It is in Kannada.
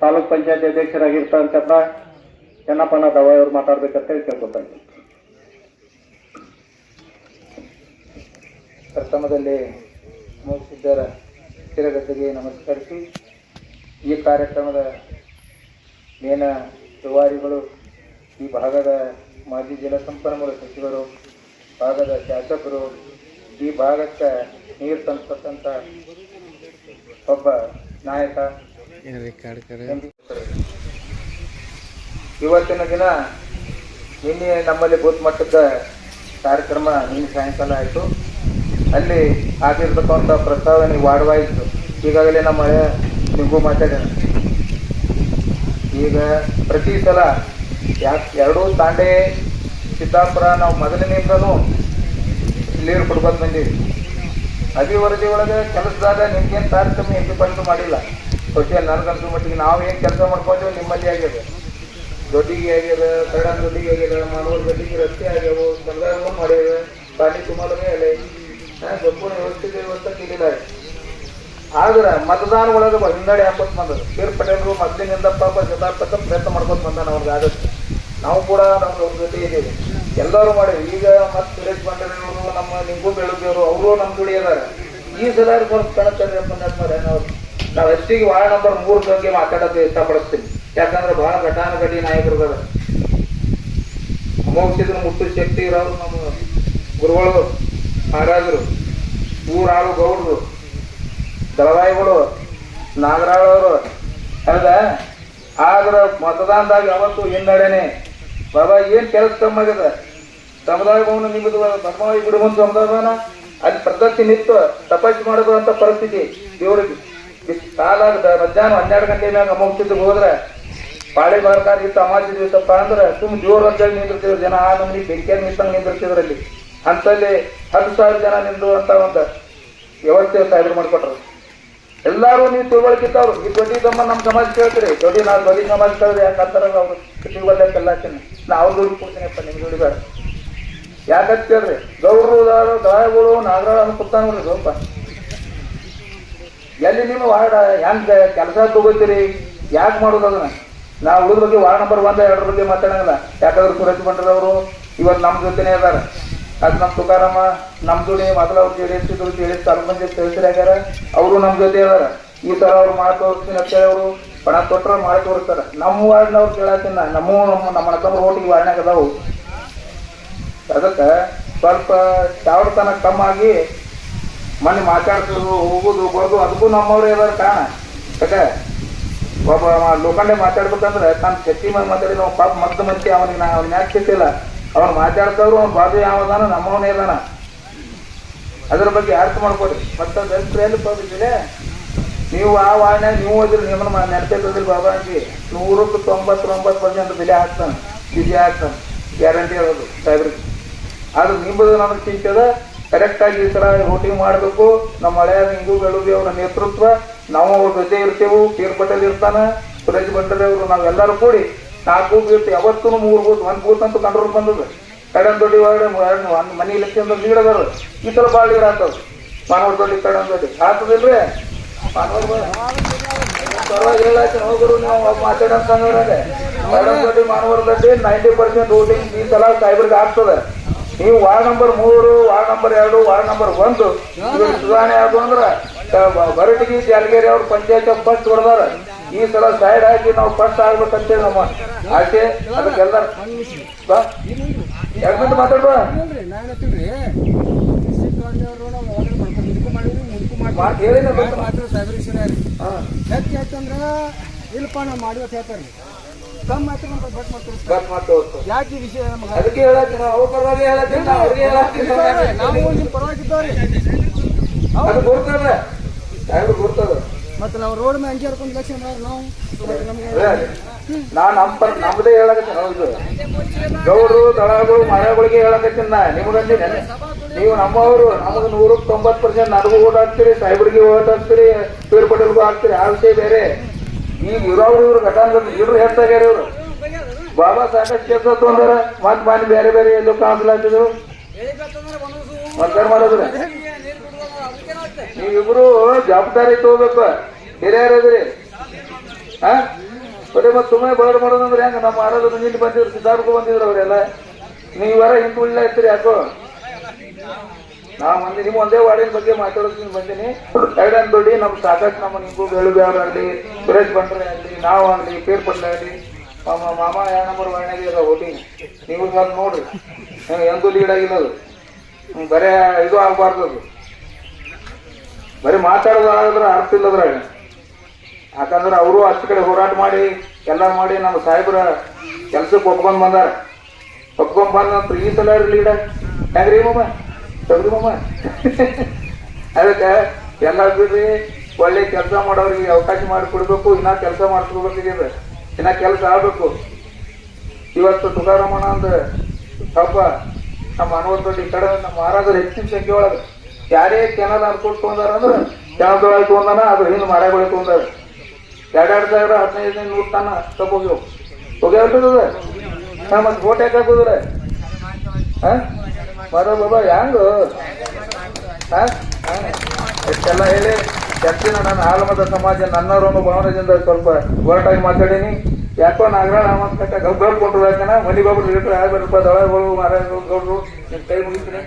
ತಾಲೂಕ್ ಪಂಚಾಯತ್ ಅಧ್ಯಕ್ಷರಾಗಿರ್ತಕ್ಕಂಥ ಚೆನ್ನಪ್ಪನ ಅವ್ರು ಮಾತಾಡ್ಬೇಕಂತ ಹೇಳಿ ಕೇಳ್ಕೊತಾರೆ ಪ್ರಥಮದಲ್ಲಿ ಮುಗಿಸಿದ್ದರ ಸ್ಥಿರಗತಿಗೆ ನಮಸ್ಕರಿಸಿ, ಈ ಕಾರ್ಯಕ್ರಮದ ಮೇನ ದುವಾರಿಗಳು ಈ ಭಾಗದ ಮಾಜಿ ಜಲಸಂಪನ್ಮೂಲ ಸಚಿವರು, ಭಾಗದ ಶಾಸಕರು, ಈ ಭಾಗಕ್ಕೆ ನೀರು ತಂದುಕೊಟ್ಟಂಥ ಒಬ್ಬ ನಾಯಕ. ಇವತ್ತಿನ ದಿನ ನಿನ್ನೆ ನಮ್ಮಲ್ಲಿ ಬೂತ್ ಮಟ್ಟದ ಕಾರ್ಯಕ್ರಮ ನಿನ್ನೆ ಸಾಯಂಕಾಲ ಆಯಿತು. ಅಲ್ಲಿ ಆಗಿರ್ತಕ್ಕಂಥ ಪ್ರಸ್ತಾವನೆ ವಾರ್ಡ್ ಈಗಾಗಲೇ ನಮ್ಮ ನಿಮಗೂ ಮಾತಾಡ್ಯಾನ. ಈಗ ಪ್ರತಿ ಸಲ ಯಾಕೆ ಎರಡೂ ತಾಂಡೆ ಸಿದ್ದಾಪುರ ನಾವು ಮೊದಲಿನಿಂದನೂ ನೀರು ಕೊಡ್ಕೊಂಡು ಬಂದೀವಿ. ಅಭಿವೃದ್ಧಿ ಒಳಗೆ ಕೆಲಸದಾಗ ನಿಮ್ಗೇನು ತಾರತಮ್ಯ ಇಂಡಿಪೆಂಡ್ ಮಾಡಿಲ್ಲ. ಸೋಷಿಯಲ್ ನನಗನ್ಸೋ ಮಟ್ಟಿಗೆ ನಾವು ಏನು ಕೆಲಸ ಮಾಡ್ಕೊಂಡ್ವಿ, ನಿಮ್ಮಲ್ಲಿ ಆಗ್ಯದ. ದೊಡ್ಡಿಗೆ ಆಗ್ಯದ ಬೇಡ ದೊಡ್ಡಿಗೆ ಆಗ್ಯದ ಮಾನವರ ದೊಡ್ಡಿಗೆ ರಸ್ತೆ ಆಗ್ಯಾವು ಸಮುದಾಯವನ್ನು ಮಾಡ್ಯಾವ ಪಾನಿ ಸುಮಾರು ಅಲೆ ಸಂಪೂರ್ಣ ವ್ಯವಸ್ಥೆ ವ್ಯವಸ್ಥೆ ತಿಳಿದ ಆದ್ರೆ ಮತದಾನ ಒಳಗೆ ಹಿನ್ನಡೆ ಹಾಕೋತ್ ಬಂದದ. ಬೀರ್ ಪಟೇಲ್ರು ಮೊದಲಿನಿಂದ ಪಾಪ ಶತಾಪ್ತ ಪ್ರಯತ್ನ ಮಾಡ್ಕೊತ ಬಂದಾನ ಅವ್ರಿಗೆ ಆಗತ್ತೆ ನಾವು ಕೂಡ ನಮ್ಮ ಅವ್ರ ಜೊತೆ ಇದ್ದೀವಿ. ಎಲ್ಲರೂ ಮಾಡಿವಿ. ಈಗ ಮತ್ತೆ ಸುರೇಶ್ ಬಂಡರವರು ನಮ್ಮ ನಿಂಗೂ ಬೆಳಗ್ಗೆಯವರು ಅವರು ನಮ್ಮ ಜೋಡಿ ಅದಾರ. ಈ ಸಲ ಸ್ವಲ್ಪ ಕಣತಾರೆ ನಾವು ನಾವು ಎಷ್ಟಿಗೆ ವಾರ್ಡ್ ನಂಬರ್ ಮೂರು ಬಗ್ಗೆ ಮಾತಾಡೋದು ಇಷ್ಟಪಡಿಸ್ತೀನಿ. ಯಾಕಂದ್ರೆ ಬಹಳ ಘಟಾನುಘಟಿ ನಾಯಕರು ಅದ ಅಮೋಕ್ಷಿದ್ರು ಮುಟ್ಟು ಶಕ್ತಿ ಇರೋರು ನಮ್ಮ ಗುರುಗಳು, ಮಹಾರಾಜರು, ಊರಾಳು ಗೌಡರು, ದಳವಾಯಿಗಳು, ನಾಗರಾಳವರು. ಹೌದಾ? ಆದ್ರ ಮತದಾನದಾಗ ಯಾವತ್ತು ಹಿನ್ನಡೆನೆ. ಬಾಬಾ, ಏನ್ ಕೆಲಸ ಸಮುದಾಯ ಭವನ ನಿಮ್ಮದು ಧರ್ಮವಾಗಿ ಬಿಡುವಂತ ಸಮುದಾಯ ಭವನ ಅಲ್ಲಿ ಪ್ರದಕ್ಷಿ ನಿಂತು ತಪಾಸಣೆ ಮಾಡುವಂತ ಪರಿಸ್ಥಿತಿ ದೇವರಿಗೆ. ಕಾಲ ಮಧ್ಯಾಹ್ನ ಹನ್ನೆರಡು ಗಂಟೆ ಮ್ಯಾಗ ಅಮೌಂಟ್ ಹೋದ್ರೆ ಪಾಳಿ ಬರ್ತಾರೆ, ಇತ್ತು ದಿವಸಪ್ಪ ಅಂದ್ರೆ ತುಂಬ ಜೋರ್ ಅಂತೇಳಿ ನಿಂದಿರ್ತಿದ್ರು ಜನ. ಆ ನಮ್ಗೆ ಬೆಂಕಿಯ ನಿಂತಂಗೆ ನಿಂದಿರ್ತಿದ್ರು ಅಲ್ಲಿ. ಅಂತಲ್ಲಿ ಹತ್ತು ಸಾವಿರ ಜನ ನಿಂದುವಂತ ಒಂದು ವ್ಯವಸ್ಥೆ ಸಾಹೇಬ್ರು ಮಾಡ್ಕೊಟ್ರು. ಎಲ್ಲಾರು ನೀವು ತಿಳುವಳಿಕಿತ್ತವ್ರು ಈ ದೊಡ್ಡಿದಮ್ಮ ನಮ್ಮ ಸಮಾಜ ಕೇಳ್ತೀರಿ. ದೊಡ್ಡ ನಾವು ದೊಡ್ಡ ಸಮಾಜ ಕೇಳಿದ್ರೆ ಯಾಕೆ ಅಂತಾರಲ್ಲ ಅವರು ತಿಳುವಳಿಕೆಲ್ಲ ಹಾಕ್ತೀನಿ ನಾ ಅವ್ರ ದುಡ್ಡು ಕೊಡ್ತೀನಿಪ್ಪ, ನಿಮ್ಗೆ ದುಡ್ಡು ಬೇಡ ಯಾಕಂತ ಕೇಳ್ರಿ? ಗೌಡ್ರು ಗಾಯಗಳು ನಾಗರಾಳ ನೋಡ್ರಿ ಸ್ವಲ್ಪ. ಎಲ್ಲಿ ನಿಮ್ಮ ವಾರ್ಡ್, ಹೆಂಗ ಕೆಲಸ ತಗೋತೀರಿ? ಯಾಕೆ ಮಾಡೋದು ಅದನ್ನ? ನಾವು ಉಳಿದ ಬಗ್ಗೆ ವಾರ್ಡ್ ನಂಬರ್ ಒಂದ, ಎರಡರ ಬಗ್ಗೆ ಮಾತಾಡಂಗಿಲ್ಲ. ಯಾಕಂದ್ರೆ ಸುರೇಶ್ ಬಂಡ್ರವರು ಇವತ್ತು ನಮ್ಮ ಜೊತೆನೇ ಅದಾರ. ಅದು ನಮ್ಮ ತುಕಾರಾಮ ನಮ್ಮ ಜೋಡಿ ಮೊದಲ ಅವ್ರು ಜೆ ಡಿ ಎಸ್ ಇದ್ರು ಜೆ ಡಿ ತಾಲೂಕು ಪಂಚಾಯತ್ ಅವರು ನಮ್ಮ ಜೊತೆ ಅದಾರ. ಈ ಥರ ಅವ್ರು ಮಾಡಿ ಅಂತ ಅಂತೇಳಿ ಅವರು ಪಣ ತೊಟ್ಟರೆ ಮಾಡಿ ತೋರಿಸ್ತಾರ. ನಮ್ಮ ವಾರ್ಡ್ನವ್ರು ಕೇಳತ್ತಿನ ನಮ್ಮ ನಮ್ಮ ನಮ್ಮ ಅಣ್ಣತಮ್ಮ ಓಟಿಗೆ ವಾರ್ಡ್ನಾಗ ಅದಾವು. ಅದಕ್ಕೆ ಸ್ವಲ್ಪ ತನಕ ಕಮ್ಮಾಗಿ ಮೊನ್ನೆ ಮಾತಾಡ್ಸೋದು, ಹೋಗೋದು, ಬರೋದು, ಅದಕ್ಕೂ ನಮ್ಮವ್ರೇ ಇದಾರೆ ಕಾರಣ. ಯಾಕೆ? ಒಬ್ಬ ಲೋಕಂಡೆ ಮಾತಾಡ್ಬೇಕಂದ್ರೆ ತನ್ನ ಶಕ್ತಿ ಮೇಲೆ ಮಾತಾಡಿ ನಾವು ಪಾಪ ಮದ್ದ ಮತ್ತೆ ಅವನಿಗೆ ನಾ ಅವ್ನ ಯಾಕೆ ಸಿಕ್ಕಿಲ್ಲ ಅವ್ನು ಮಾತಾಡ್ತವ್ರು ಅವ್ನ ಬಾಧೆ ಯಾವದಾನ ನಮ್ಮವನೇ ಇದಾನ ಅದ್ರ ಬಗ್ಗೆ ಅರ್ಥ ಮಾಡ್ಕೊಡ್ರಿ ಮತ್ತೆ ಎಲ್ಲಿ ಬಂದಿದ್ದೀರಿ ನೀವು ಆ ವಾಹನ ನೀವು ಹೋದ್ರಿ, ನಿಮ್ಮನ್ನ ನೆನಪಿಲ್ಲದಿಲ್ಲ ಬಾಬಾ ಅಂಗಿ ನೂರಕ್ಕೆ ತೊಂಬತ್ತೊಂಬತ್ತು ಪರ್ಸೆಂಟ್ ಬೆಲೆ ಹಾಕ್ತಾನೆ ಬಿಜಿ ಹಾಕ್ತಾನೆ. ಗ್ಯಾರಂಟಿ ಹೇಳೋದು ಸಾಹೇಬ್ರಿಗೆ ಆದ್ರೆ ನಿಮ್ಮದು ನಮಗೆ ಚಿಂತದ ಕರೆಕ್ಟ್ ಆಗಿ ಈ ಸಲ ರೂಟಿಂಗ್ ಮಾಡಬೇಕು. ನಮ್ಮ ಹಳೆಯ ಹಿಂಗು ಬೆಳುದಿ ಅವರ ನೇತೃತ್ವ, ನಾವು ಅವ್ರ ಜೊತೆ ಇರ್ತೇವೆ, ಪೀರ್ ಪಟೇಲ್ ಇರ್ತಾನ, ಸುರೇಶ್ ಬಂಡರೆ ಅವರು, ನಾವೆಲ್ಲರೂ ಕೂಡಿ ನಾಲ್ಕು ಬೂತ್ ಯಾವತ್ತೂ ಮೂರು ಬೂತ್ ಒಂದು ಬೂತ್ ಅಂತೂ ಕಂಟ್ರೋಲ್ ಬಂದದ ಕಡನ್ ದೊಡ್ಡಿ ಒಳಗಡೆ ಒಂದು ಮನಿ ಅಂತ ಲೀಡ್ ಅದಾರ ಈ ಸಲ ಭಾಳ ಲೀಡ್ ಆಗ್ತದ ಮಾನವರ ದೊಡ್ಡಿ ಕಡನ್ ದೊಡ್ಡಿ. ಆಗ್ತದಿಲ್ರಿ ಮಾನವ ಪರವಾಗಿ ಹೇಳಾಯ್ತು ಹೋಗರು ಮಾತಾಡೋಣ ಮಾನವರ ದೊಡ್ಡಿ ನೈಂಟಿ ಪರ್ಸೆಂಟ್ ವೋಟಿಂಗ್ ಈ ಸಲ ಸೈಬರ್ಗೆ ಆಗ್ತದೆ ನೀವು ವಾರ್ಡ್ ನಂಬರ್ ಮೂರು ವಾರ್ಡ್ ನಂಬರ್ ಎರಡು ವಾರ್ಡ್ ನಂಬರ್ ಒಂದು ಸುಧಾರಣೆ ಯಾವುದು ಅಂದ್ರ ಬರಟಗಿ ಜಾಲಗೇರಿ ಅವ್ರ ಪಂಚಾಯತ್ ಫಸ್ಟ್ ಹೊಡೆದಾರ ಈ ಸಲ ಸೈಡ್ ಹಾಕಿ ನಾವು ಫಸ್ಟ್ ಆಗ್ಬೇಕಂತೇಳಿ ನಮ್ಮ ಆಸೆ ಅದಕ್ಕೆಲ್ಲ ಎರಡು ಮಿನಿಟ್ ಮಾತಾಡುವ ಮಾತ್ ಹೇಳಿನ ಗೊತ್ತು. ಹಾ. ಇಲ್ಲಪ್ಪ ನಾವು ಮಾಡಿ ಅಂತ ಹೇಳ್ತಾರೆ ಕಮ್ಮಿ ಮಾತ್ರ ನಮ್ಗೆ ಬಟ್ ಮಾಡ್ತಾರೆ. ಯಾಕೆ ಈ ವಿಷಯ ನಮ್ಗೆ ಅದಕ್ಕೆ ಹೇಳತ್ತೀನಿ ನಾವು ಪರವಾಗಿ ಹೇಳತ್ತೀನಿ ನಾವು ಅವ್ರಿಗೆ ಹೇಳತ್ತೀನಿ ನಾವು ನಿಮ್ಮ ಪರವಾಗಿದ್ದವ್ರಿ. ಅದು ಗುರ್ತದ. ಸಾಹೇಬ್ರು ಗುರ್ತದ. ಮತ್ತೆ ನಾವು ರೋಡ್ ಮೇಲೆ ಅಂಜಿ ಹರ್ಕೊಂಡು ನಾವು ಮತ್ತೆ ನಮ್ಗೆ ನಾ ನಮ್ಮ ಪರ ನಮ್ದೇ ಹೇಳಕತ್ತೀನಿ ಹೌದು. ಗೌಡ್ರು ದಳಗಳು ಮರಗಳಿಗೆ ಹೇಳಕತ್ತೀನಿ ನಾ. ನಿಮಗಂದಿನಿ ನೀವು ನಮ್ಮವರು ನಮಗೆ ನೂರಕ್ಕೆ ತೊಂಬತ್ತು ಪರ್ಸೆಂಟ್ ನನಗೂ ಓಟ್ ಹಾಕ್ತೀರಿ ಸಾಹೇಬ್ರಿಗೆ ಓಟ್ ಹಾಕ್ತೀರಿ ಪೀರ್ ಪಟೇಲ್ಗೂ ಹಾಕ್ತೀರಿ ಆ ವಿಷಯ ಬೇರೆ. ಈಗ ಇರೋರು ಇವ್ರು ಘಟನೆ ಇವ್ರು ಹೇಳ್ತಾಗ್ಯಾರ ಇವರು. ಬಾಬಾ ಸಾಹೇಬ್ ಕೆಲಸ ತೊಂದರೆ, ಮತ್ತೆ ಮನೆ ಬೇರೆ ಬೇರೆ ಎಲ್ಲೋ ಕಾಣಿಸ್ಲಾತಿದ್ರು ಮತ್ತೆ ಮಾಡಿದ್ರೆ? ನೀವಿಬ್ರು ಜವಾಬ್ದಾರಿ ತಗೋಬೇಕು. ಹಿರಿಯರದ್ರಿ ಹಾ ಬರೀ ಮತ್ತೆ ಸುಮ್ಮನೆ ಬರಡ್ ಮಾಡೋದಂದ್ರೆ ಹೆಂಗ? ನಮ್ಮ ಆರೋಗ್ಯ ಹಿಂದೆ ಬಂದಿದ್ರು ಸಿದ್ಧಾರ್ಥ ಬಂದಿದ್ರು ಅವರೆಲ್ಲ. ನೀವರ ಹಿಂದೂ ಇಲ್ಲ ಇರ್ತೀರಿ ಯಾಕೋ? ನಾ ಮಂದಿ ನಿಮ್ಮ ಒಂದೇ ವಾರ್ಡಿನ ಬಗ್ಗೆ ಮಾತಾಡೋದಕ್ಕೆ ಬಂದೀನಿ. ಎರಡನ್ ದೊಡ್ಡಿ ನಮ್ ಸಾಕಷ್ಟು ನಮ್ಮ ನಿಂಬು ಬೆಳುಬಿ ಆಗಲಿ, ಸುರೇಶ್ ಬಂಡ್ರೆ ಆಗಲಿ, ನಾವು ಆಗಲಿ, ಪೇರ್ ಪಟ್ಲ ಆಗಲಿ ಮಾಮ ಮಾಮ ಯಾವ ನಂಬರ್ ವಾರ್ಡ್ನಾಗ ಇರೋ ಹೋಗಿ. ನೀವು ಸ್ವಲ್ಪ ನೋಡ್ರಿ. ಎಂದು ಲೀಡ್ ಆಗಿಲ್ಲ ಅದು. ಬರೇ ಇದು ಆಗ್ಬಾರ್ದು ಅದು. ಬರೀ ಮಾತಾಡೋದಾದ್ರೆ ಅರ್ಥ ಇಲ್ಲದ್ರ ಯಾಕಂದ್ರೆ ಅವರು ಅಷ್ಟು ಕಡೆ ಹೋರಾಟ ಮಾಡಿ, ಎಲ್ಲ ಮಾಡಿ ನಮ್ಮ ಸಾಹೇಬ್ರ ಕೆಲ್ಸಕ್ಕೆ ಒಪ್ಕೊಂಡ್ ಬಂದಾರ. ಒಪ್ಕೊಂಡ್ ಬಂದ ಈ ಸಲ ಲೀಡ ಹೆಂಗ್ರಿ ಮಮ್ಮ ತೆಗ್ದು ಮಮ್ಮ ಅದಕ್ಕೆ ಎಲ್ಲ ಬಿಡ್ರಿ, ಒಳ್ಳೆ ಕೆಲಸ ಮಾಡೋರಿಗೆ ಅವಕಾಶ ಮಾಡಿ ಕೊಡ್ಬೇಕು ಇನ್ನ ಕೆಲಸ ಮಾಡಿಸ್ಕೋಬೇಕಿದೆ. ಇನ್ನ ಕೆಲಸ ಆಗ್ಬೇಕು. ಇವತ್ತು ತುಕಾರಾಮಣ್ಣ ಅಂದ್ರೆ ಪಾಪ ನಮ್ಮ ಅನವತ್ತೊಂದು ಈ ಕಡೆ ನಮ್ಮ ಮಹಾರಾಜರು ಹೆಚ್ಚಿನ ಸಂಖ್ಯೆ ಒಳಗೆ ಯಾರೇ ಕೆನಲ್ ಅನ್ಕೊಳ್ ತೊಗೊಂಡಾರ ಅಂದ್ರೆ ಕೆನಲ್ದೊಳಗೆ ತೊಗೊಂಡಾನ ಅದ್ರ ಹಿಂದೆ ಮರಗಳಿಗೆ ತೊಗೊಂಡಾರ ಎರಡೆರಡು ಸಾವಿರ, ಹದಿನೈದು, ನೂರು ತನ ತಗೋಗ್ಯವು ಹೋಗ್ಯಾವ. ಮತ್ತೆ ಫೋಟೋ ಯಾಕೆ ಹಾಕೋದ್ರೆ ಹಾ? ಮರ ಬಾಬಾ ಹೆಂಗು ಹಾ? ಹಾ. ಇಷ್ಟೆಲ್ಲ ಹೇಳಿ? ಚರ್ಚಿನ ನನ್ನ ಆಲಮದ ಸಮಾಜ ನನ್ನವರನ್ನು ಭಾವನೆಯಿಂದ ಸ್ವಲ್ಪ ಹೋರಾಟಾಗಿ ಮಾತಾಡೀನಿ. ಯಾಕೋ ನಾಗರಾಳ ಅಂತ ಗಬ್ಬರ್ ಯಾಕನ? ಮನಿ ಬಾಬು ರಿಲೇಟರ್ ಆಗ್ಬೇಕಪ್ಪ ದಳಗಳು ಮಾರಾಯಗಳು ಗೌಡ್ರು ಕೈ ಮುಗಿತೀನಿ.